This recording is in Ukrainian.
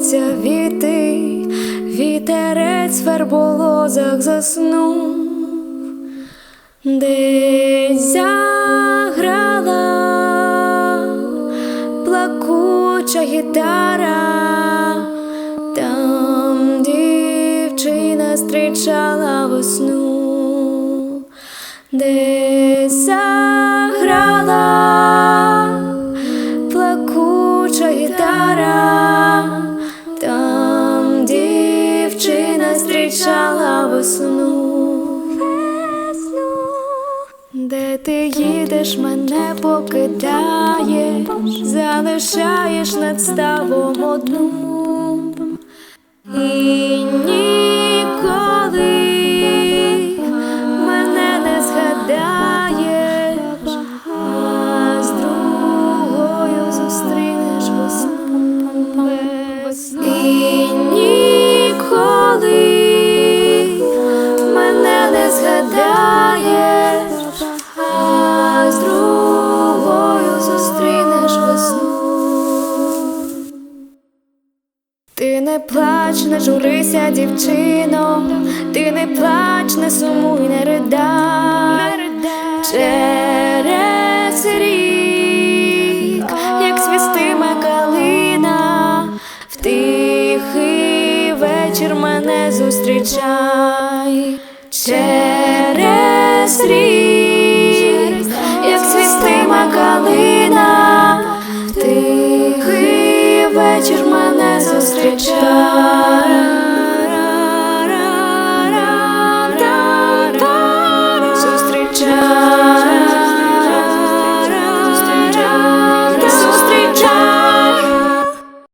Зупинилися віти, вітерець в верболозах заснув, десь заграла плакуча гітара, там дівчина зустрічала весну, десь зустрічала весну. Де ти їдеш, мене покидаєш, залишаєш над ставом одну Ти не плач, не журися, дівчино, ти не плач, не сумуй, не ридай. Через рік, як свістиме калина, в тихий вечір мене зустрічай. Через рік, як свістиме калина, в тихий вечір мене зустрічай.